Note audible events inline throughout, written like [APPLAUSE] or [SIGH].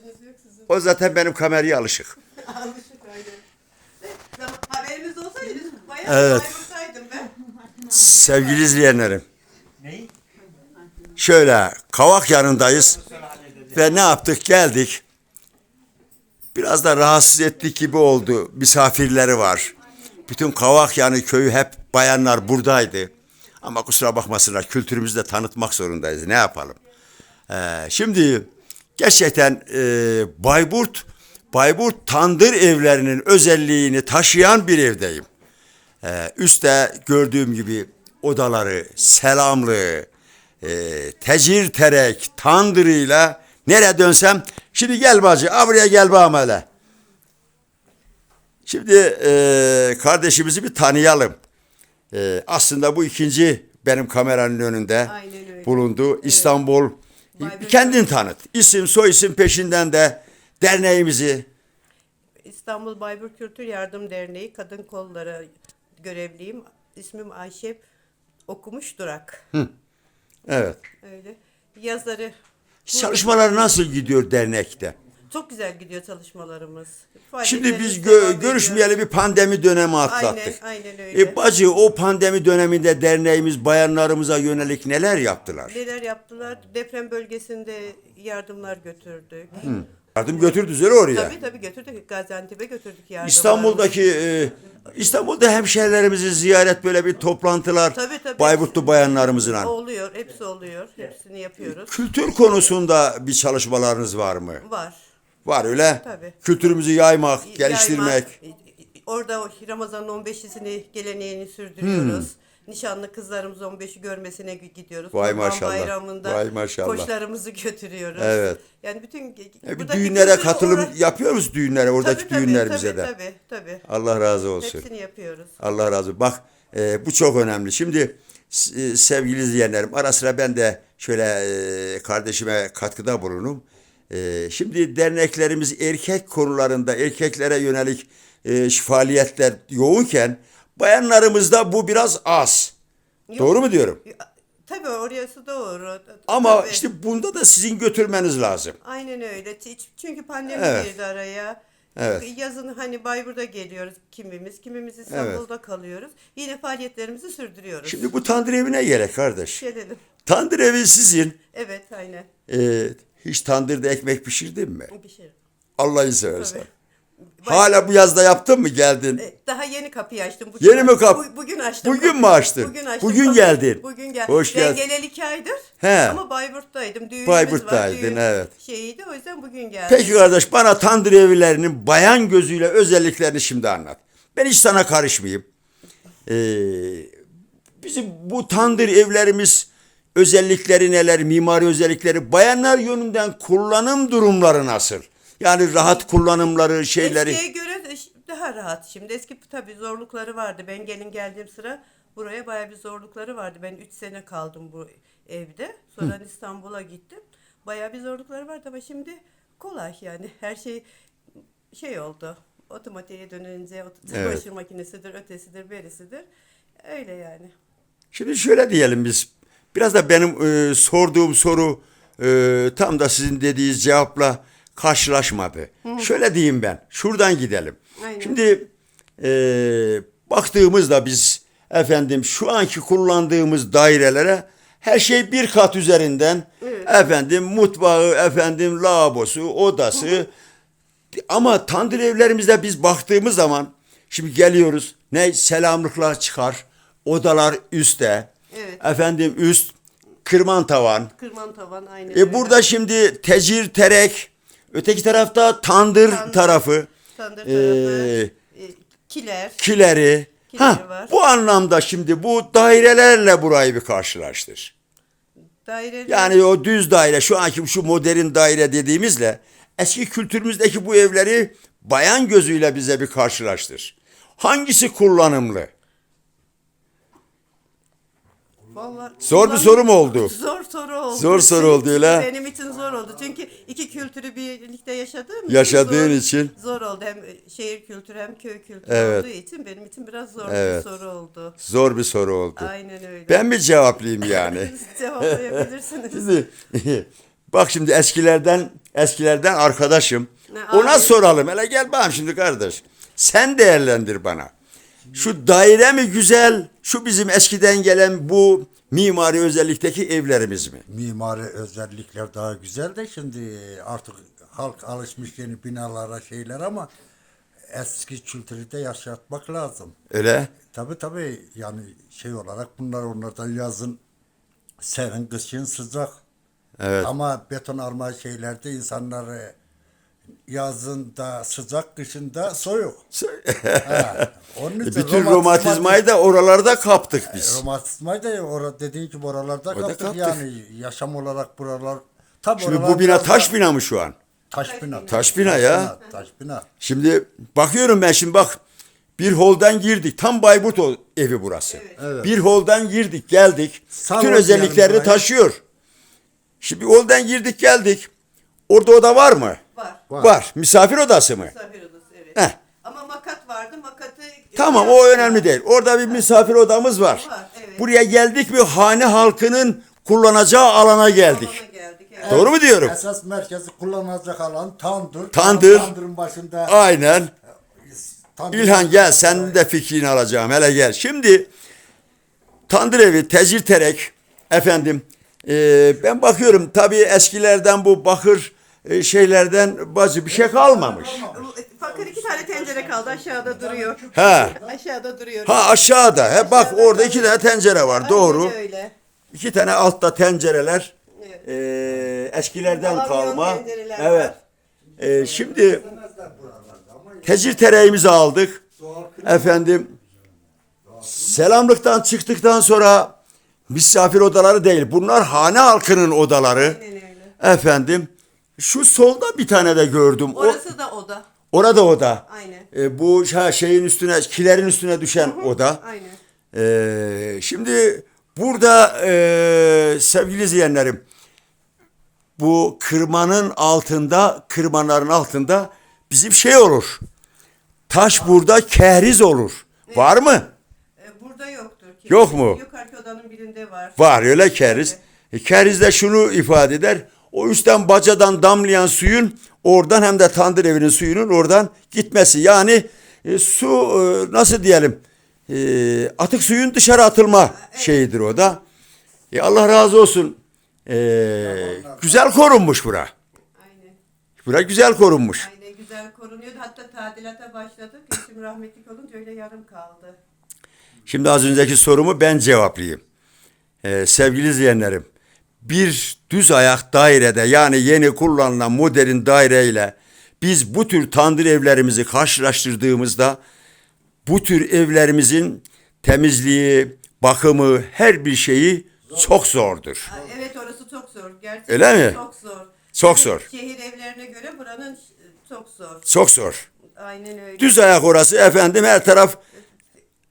işiniz yok sizin. O zaten benim kameraya alışık. [LAUGHS] Alışık öyle. Tamam, haberiniz olsaydı bayağı Evet. ben. Sevgili izleyenlerim. Neyi? Şöyle kavak yanındayız. Ve ne yaptık geldik. Biraz da rahatsız ettik gibi oldu. Misafirleri var. Bütün kavak yanı köyü hep bayanlar buradaydı. Ama kusura bakmasınlar kültürümüzü de tanıtmak zorundayız. Ne yapalım? Ee, şimdi gerçekten e, Bayburt, Bayburt tandır evlerinin özelliğini taşıyan bir evdeyim. Ee, üstte gördüğüm gibi odaları selamlı, e, tecir terek, tandırıyla nereye dönsem şimdi gel bacı, a buraya gel bağım hele. Şimdi e, kardeşimizi bir tanıyalım. E, aslında bu ikinci benim kameranın önünde bulundu. İstanbul. Bayburt- Kendin tanıt. İsim, soy isim peşinden de derneğimizi. İstanbul Bayburt Kültür Yardım Derneği Kadın Kolları görevliyim. İsmim Ayşe Okumuş Durak. Evet. Öyle. Yazarı Çalışmalar nasıl gidiyor dernekte? Çok güzel gidiyor çalışmalarımız. Şimdi biz gö- görüşmeyeli bir pandemi dönemi atlattık. Aynen, aynen öyle. E bacı o pandemi döneminde derneğimiz bayanlarımıza yönelik neler yaptılar? Neler yaptılar? Deprem bölgesinde yardımlar götürdük. Yardım götürdünüz öyle oraya. Tabii tabii götürdük. Gaziantep'e götürdük yardımlarımızı. İstanbul'daki e, İstanbul'da hemşehrilerimizi ziyaret böyle bir toplantılar Tabii, tabii. Bayburtlu bayanlarımızla. Oluyor, hepsi oluyor. Hepsini yapıyoruz. Kültür konusunda bir çalışmalarınız var mı? Var. Var öyle. Tabii. Kültürümüzü yaymak, geliştirmek. Yayma, orada o Ramazan'ın 15'isini geleneğini sürdürüyoruz. Nişanlı kızlarımız 15'i görmesine gi- gidiyoruz. Hmm. Vay Kurban maşallah, Bayramında vay maşallah. koçlarımızı götürüyoruz. Evet. Yani bütün E, bir buradaki düğünlere kültürü katılım uğra- yapıyor musunuz düğünlere? Oradaki Tabii, tabii, düğünlerimize tabii, de. Tabii tabii. Allah razı olsun. Hepsini yapıyoruz. Allah razı olsun. Bak e, bu çok önemli. Şimdi s- e, sevgili izleyenlerim ara sıra ben de şöyle e, kardeşime katkıda bulunum. E, şimdi derneklerimiz erkek konularında erkeklere yönelik e, faaliyetler yoğunken bayanlarımızda bu biraz az. Doğru mu diyorum? Tabii orası doğru. Ama Tabii. işte bunda da sizin götürmeniz lazım. Aynen öyle. Çünkü pandemi Evet. girdi araya. Evet. Yazın hani Bayburt'a geliyoruz kimimiz, kimimiz İstanbul'da kalıyoruz. Yine faaliyetlerimizi sürdürüyoruz. Şimdi bu tandır evine gerek kardeş. Gelelim. Tandır evi sizin. Evet aynen. E, hiç tandırda ekmek pişirdin mi? Bir şey. Allah'ı seversen. Tabii. Hala bu yazda yaptın mı geldin? E, Daha yeni kapıyı açtım. Bugün, Yeni mi kap- Bu- bugün açtım. Bugün kapıyı. mü açtın? Bugün açtım. Bugün kapıyı. geldin. Bugün geldim. Hoş ben geldin. geleli iki aydır. He. Ama Bayburt'taydım. Düğünümüz Bayburt'taydın, var. Düğün evet. Şeyiydi o yüzden bugün geldim. Peki kardeş bana tandır evlerinin bayan gözüyle özelliklerini şimdi anlat. Ben hiç sana karışmayayım. Ee, bizim bu tandır evlerimiz özellikleri neler, mimari özellikleri, bayanlar yönünden kullanım durumları nasıl? Yani rahat kullanımları, şeyleri. Eskiye göre de daha rahat şimdi. Eski tabii zorlukları vardı. Ben gelin geldiğim sıra buraya bayağı bir zorlukları vardı. Ben 3 sene kaldım bu evde. Sonra İstanbul'a gittim. Bayağı bir zorlukları vardı ama şimdi kolay yani. [LAUGHS] Her şey şey oldu. Otomatiğe dönünce ot- Evet. çamaşır makinesidir, ötesidir, berisidir. Öyle yani. Şimdi şöyle diyelim biz. Biraz da benim e, sorduğum soru e, tam da sizin dediğiniz cevapla karşılaşmadı. Şöyle diyeyim ben. Şuradan gidelim. Aynen. Şimdi e, baktığımızda biz efendim şu anki kullandığımız dairelere her şey bir kat üzerinden efendim mutfağı, efendim lavabosu, odası ama tandır evlerimizde biz baktığımız zaman şimdi geliyoruz ne selamlıklar çıkar odalar üstte Evet. efendim üst kırman tavan Kırman tavan aynı. e burada şimdi tecir terek öteki tarafta tandır, Tandır, tarafı Tandır Ee, tarafı, e, kiler. kileri Kileri ha var. bu anlamda şimdi bu dairelerle burayı bir karşılaştır. Daire Yani o düz daire şu anki şu modern daire dediğimizle eski kültürümüzdeki bu evleri bayan gözüyle bize bir karşılaştır. Hangisi kullanımlı? Vallahi Zor bir soru mu oldu? [LAUGHS] Zor soru oldu. Zor soru oldu öyle. Benim için zor oldu. Çünkü iki kültürü birlikte yaşadığım için Yaşadığın zor, için. zor oldu. Hem şehir kültürü hem köy kültürü Evet. olduğu için benim için biraz zor Evet. bir soru oldu. Zor bir soru oldu. Aynen öyle. Ben mi cevaplayayım yani? [LAUGHS] Cevaplayabilirsiniz. Şimdi [LAUGHS] bak şimdi eskilerden eskilerden arkadaşım. Ne, Ona abi? soralım. Hele gel bakayım şimdi kardeş. Sen değerlendir bana. Şu daire mi güzel, şu bizim eskiden gelen bu mimari özellikteki evlerimiz mi? mimari özellikler daha güzel de şimdi artık halk alışmış yeni binalara şeyler ama eski kültürü de yaşatmak lazım. Öyle. Tabi tabi yani şey olarak bunlar onlardan yazın serin kışın sıcak. Evet. Ama beton arma şeylerde insanlar e, yazın da sıcak kışında soğuk. Ha, Onun için Bütün romatizmayı da oralarda kaptık biz. Romatizmayı da orada dediğin gibi oralarda kaptık. kaptık. Yani yaşam olarak buralar tabii Şimdi bu bina taş bina mı şu an? Taş bina. Taş bina ya. Taş bina. Şimdi bakıyorum ben şimdi bak bir holdan girdik. Tam Bayburt o- evi burası. Bir holdan girdik geldik. Salon Bütün özelliklerini taşıyor. Şimdi bir holdan girdik geldik. Orada oda var mı? Var. Var. Misafir odası mı? Misafir odası evet. Heh. Ama makat vardı. Makatı Tamam o önemli değil. Orada bir misafir odamız var. Var, evet. Buraya geldik mi hane halkının kullanacağı alana geldik. Salona geldik. Evet. Doğru mu diyorum? Esas merkezi kullanılacak alan tandır. Tandır. Tandırın başında Aynen. tandır- İlhan gel sen de fikrini alacağım. Hele gel. Şimdi tandır evi, tezir terek efendim e, ben bakıyorum tabii eskilerden bu bakır şeylerden bazı bir şey kalmamış. Fakir iki tane tencere kaldı aşağıda duruyor. Ha. Aşağıda duruyor. Ha aşağıda. He bak orada iki tane tencere var. Aynen Doğru. öyle. İki tane altta tencereler. Evet. e, eskilerden Alamyon kalma. tencereler Evet. E, şimdi tezir tereğimizi aldık. Efendim selamlıktan çıktıktan sonra misafir odaları değil. Bunlar hane halkının odaları. Aynen öyle. Efendim şu solda bir tane de gördüm. O, Orası da oda. orada oda. Aynen. E, bu ha, şeyin üstüne kilerin üstüne düşen oda. Aynen. E, şimdi burada e, sevgili izleyenlerim bu kırmanın altında kırmanların altında bizim şey olur. Taş burada kehriz olur. Var mı? Ee, burada yoktur. ki. Yok mu? Yukarıki odanın birinde var. Var öyle keriz. E, keriz de şunu ifade eder. O üstten bacadan damlayan suyun oradan hem de tandır evinin suyunun oradan gitmesi. Yani e, su e, nasıl diyelim e, atık suyun dışarı atılma şeyidir o da. E, Allah razı olsun. E, güzel korunmuş bura. Aynen. Bura güzel korunmuş. Aynen güzel korunuyordu. Hatta tadilata başladık. Eşim rahmetlik olunca öyle yarım kaldı. Şimdi az önceki sorumu ben cevaplayayım. Ee, sevgili izleyenlerim, bir düz ayak dairede yani yeni kullanılan modern daireyle biz bu tür tandır evlerimizi karşılaştırdığımızda bu tür evlerimizin temizliği, bakımı, her bir şeyi çok zordur. Evet orası çok zor. Gerçekten Öyle mi? Çok zor. Çok zor. Şehir evlerine göre buranın ş- çok zor. Çok zor. Aynen öyle. Düz ayak orası efendim her taraf.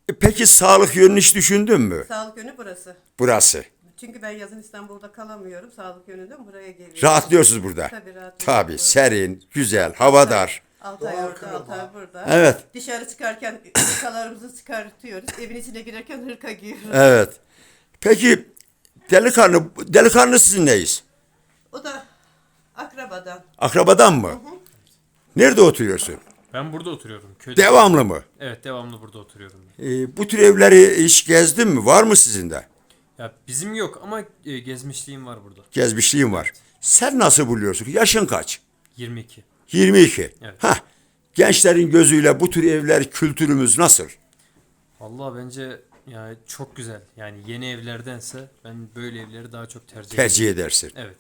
E, Peki sağlık yönünü hiç düşündün mü? Sağlık yönü burası. Burası. Çünkü ben yazın İstanbul'da kalamıyorum. Sağlık yönünden buraya geliyorum. Rahatlıyorsunuz burada. Tabii rahatlıyorum. Tabii serin, güzel, havadar. Altı ay orada, altı ay burada. Evet. Dışarı çıkarken [COUGHS] hırkalarımızı çıkartıyoruz. Evin içine girerken hırka giyiyoruz. Evet. Peki delikanlı, delikanlı sizin neyiz? O da akrabadan. Akrabadan mı? Nerede oturuyorsun? Ben burada oturuyorum. Köyde. Devamlı mı? Evet devamlı burada oturuyorum. Ee, bu tür evleri hiç gezdin mi? Var mı sizin de? Ya bizim yok ama e, gezmişliğim var burada. Gezmişliğin var. Sen nasıl buluyorsun? Yaşın kaç? 22. 22. Evet. Hah. Gençlerin gözüyle bu tür evler kültürümüz nasıl? Vallahi bence yani çok güzel. Yani yeni evlerdense ben böyle evleri daha çok tercih. Tercih edersin. Evet.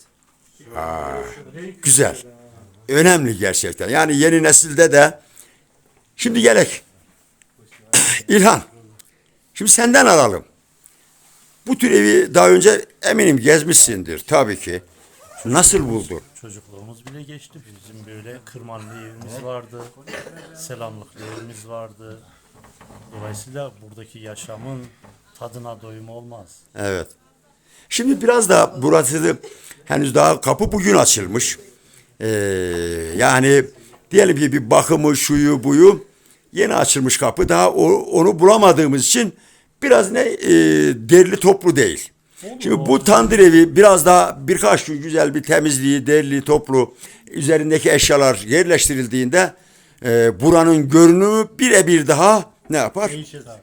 Güzel. Önemli gerçekten. Yani yeni nesilde de şimdi gerek. [CLEARS THROAT] İlhan. Şimdi senden alalım. Bu tür evi daha önce eminim gezmişsindir tabii ki. Nasıl buldun? Çocukluğumuz bile geçti. Bizim böyle kırmanlı evimiz vardı. Selamlıklı evimiz vardı. Dolayısıyla buradaki yaşamın tadına doyum olmaz. Evet. Şimdi biraz da burası da henüz daha kapı bugün açılmış. Ee, yani diyelim ki bir bakımı şuyu buyu yeni açılmış kapı daha o- onu bulamadığımız için biraz ne e, derli toplu değil. Şimdi bu tandır evi biraz daha birkaç gün güzel bir temizliği, derli, toplu üzerindeki eşyalar yerleştirildiğinde e, buranın görünümü birebir daha ne yapar?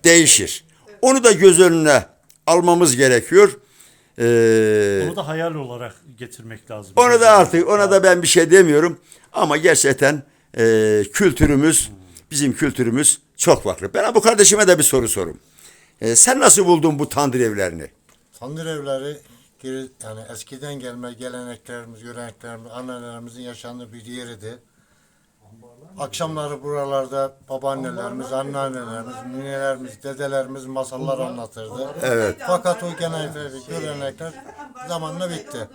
Değişir. Onu da göz önüne almamız gerekiyor. Ee, Onu da hayal olarak getirmek lazım. onu da artık ona da ben bir şey demiyorum ama gerçekten e, kültürümüz bizim kültürümüz çok farklı. Ben bu kardeşime de bir soru sorayım. E, sen nasıl buldun bu tandır evlerini? Tandır evleri geri, yani eskiden gelme geleneklerimiz, göreneklerimiz, annelerimizin yaşandığı bir yeriydi. Akşamları buralarda babaannelerimiz, anneannelerimiz, ninelerimiz, dedelerimiz masallar anlatırdı. Evet. Fakat o gelenekler, görenekler zamanla bitti.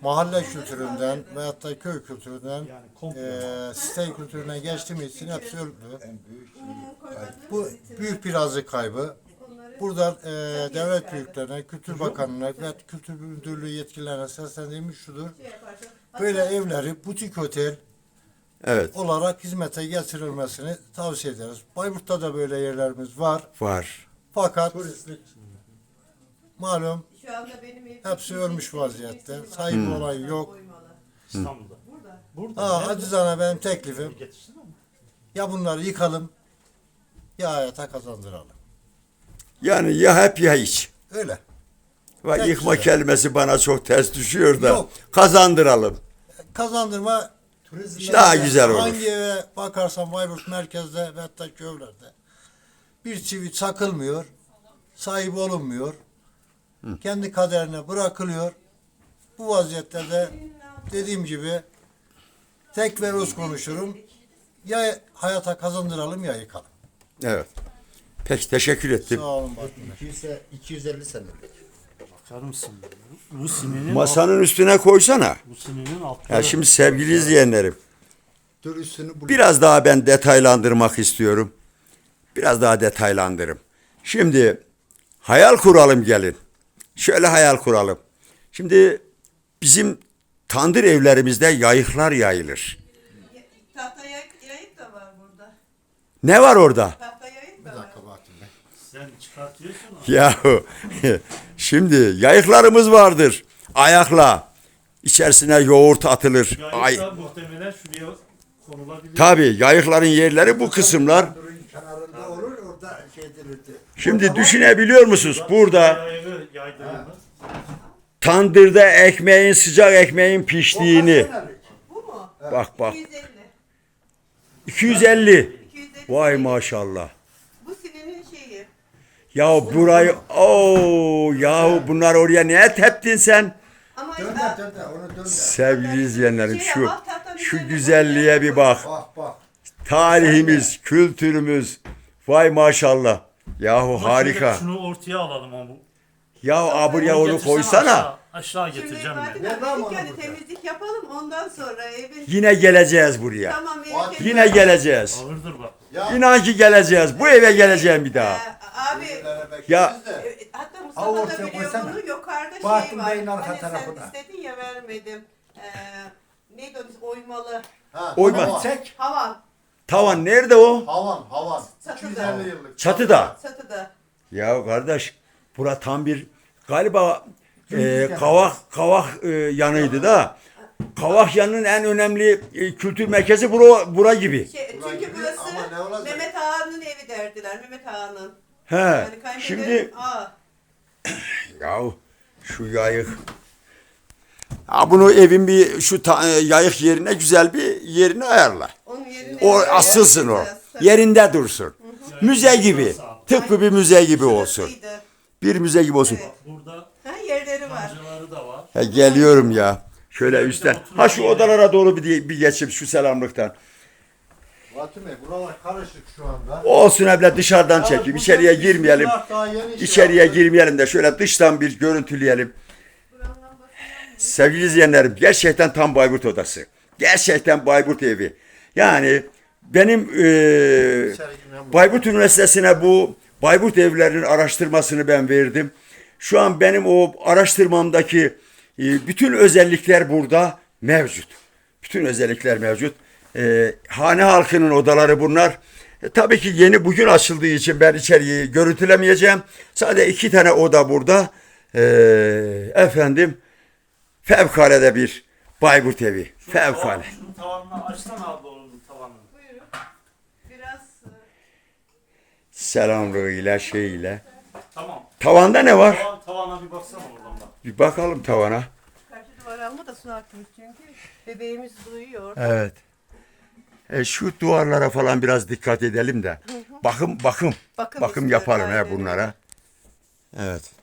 Mahalle kültüründen veyahut da köy kültüründen eee site kültürüne geçtiğimiz için hepsi öldü. Bu büyük bir azı kaybı. Buradan eee, devlet büyüklerine, Kültür Bakanlığı'na ve Kültür Müdürlüğü yetkililerine seslendiğimiz şudur. Böyle evleri butik otel Evet olarak hizmete getirilmesini tavsiye ederiz. Bayburt'ta da böyle yerlerimiz var. var. Fakat malum Şu anda benim evim hepsi ölmüş vaziyette. Sahibi olan yok. İstanbul'da. Burada. Ha, acizane benim teklifim ya bunları yıkalım ya hayata kazandıralım. Yani ya hep ya hiç. Öyle. Ve yıkma güzel. kelimesi bana çok ters düşüyor da Yok. kazandıralım. Kazandırma Daha güzel olur. Hangi eve bakarsan Bayburt merkezde ve hatta köylerde bir çivi çakılmıyor, sahibi olunmuyor. Kendi kaderine bırakılıyor. Bu vaziyette de dediğim gibi tek ve öz konuşurum. Ya hayata kazandıralım ya yıkalım. Evet. Peki teşekkür ettim. Sağ olun Batman. 250 senelik. Bakar mısın? Bu, sininin Masanın üstüne koysana. bu sininin altları. Ya şimdi sevgili izleyenlerim Dur üstünü bul. biraz daha ben detaylandırmak istiyorum. Biraz daha detaylandırım. Şimdi hayal kuralım gelin. Şöyle hayal kuralım. Şimdi bizim tandır evlerimizde yayıklar yayılır. tahta yayık, yayık da var burada. Ne var orada? Tahta yayık da Bir var. dakika Bahattin Bey. Sen çıkartıyorsun ama. Yahu [LAUGHS] şimdi yayıklarımız vardır. Ayakla içerisine yoğurt atılır. Ay, Yayıklar muhtemelen şuraya konulabilir. tabii yayıkların yerleri bu kısımlar. Durun kenarında olur orada şeydirirdi. Şimdi düşünebiliyor musunuz? Burada tandırda ekmeğin sıcak ekmeğin piştiğini. Bak bak 250. 250. 250. Vay maşallah. Ya burayı o yahu bunlar oraya ne teptin sen? Ama Dön de dön de onu dön de. Sevgili izleyenlerim Şey, şu şu üzerine güzelliğe bir bak. Bak bak. Tarihimiz, kültürümüz. Vay maşallah. Yahu Ama harika. şöyle Şunu ortaya alalım ama. Ya aburya onu Getirsene koysana. Aşağı, aşağı getireceğim Fatih ben. mı dedik yani burada? temizlik yapalım ondan sonra evin Yine geleceğiz buraya. tamam Fatih, Yine geleceğiz. Ağırdır bak. Ya. İnan ki geleceğiz. Bu eve geleceğim bir daha. Abi Ya e, hatta Ha, Mustafa da biliyor koysana. bunu yukarıda Bahattin şey var. Bey'in arka Hani tarafına. sen istedin ya vermedim. Ee, neydi o oymalı Ha, Oyma. Havan. Çek. havan tavan nerede o? Havan, havan. Çatıda. 250 yıllık. Çatıda. satıda. Ya kardeş bura tam bir galiba e, kavak kavak e, yanıydı da. Kavak yanının en önemli e, kültür merkezi bura, bura gibi. Şey, Ulan çünkü gibi burası ama ne olacak? Mehmet Ağa'nın evi derdiler. Mehmet Ağa'nın. He. Yani Şimdi ya şu yayık. Ha bunu evin bir şu ta- e, yayık yerine güzel bir yerini ayarla. Onun yerine O asılsın o. Yerinde dursun. Müze gibi. Tıpkı bir müze gibi olsun. Şurasıydı. Bir müze gibi olsun. Evet. Burada Ha, yerleri var. da var. Ha, geliyorum ya. Şöyle üstten. Ha şu odalara doğru bir, bir geçip şu selamlıktan. Bey buralar karışık şu anda. Olsun evle dışarıdan çekeyim. İçeriye girmeyelim. Daha yeni şey İçeriye girmeyelim de şöyle dıştan bir görüntüleyelim. Sevgili izleyenlerim gerçekten tam Bayburt odası. Gerçekten Bayburt evi. Yani benim eee Bayburt Üniversitesi'ne bu Bayburt evlerinin araştırmasını ben verdim. Şu an benim o araştırmamdaki e, bütün özellikler burada mevcut. Bütün özellikler mevcut. E, hane halkının odaları bunlar. E, tabii ki yeni bugün açıldığı için ben içeriği görüntülemeyeceğim. Sadece iki tane oda burada. Ee, efendim fevkalade bir Bayburt evi. Fevkalade. Şunun tavanını açsana abi onun tavanını. Buyurun. Biraz e, Selamlığıyla şeyiyle. Tamam. Tavanda ne var? Tavan, tavana bir baksana oradan bak. Bir bakalım tavana. karşı duvar alma da su akmış çünkü bebeğimiz duyuyor. Evet. E, şu duvarlara falan biraz dikkat edelim de. Bakım bakım. Bakım Bakım yapalım he bunlara. Evet.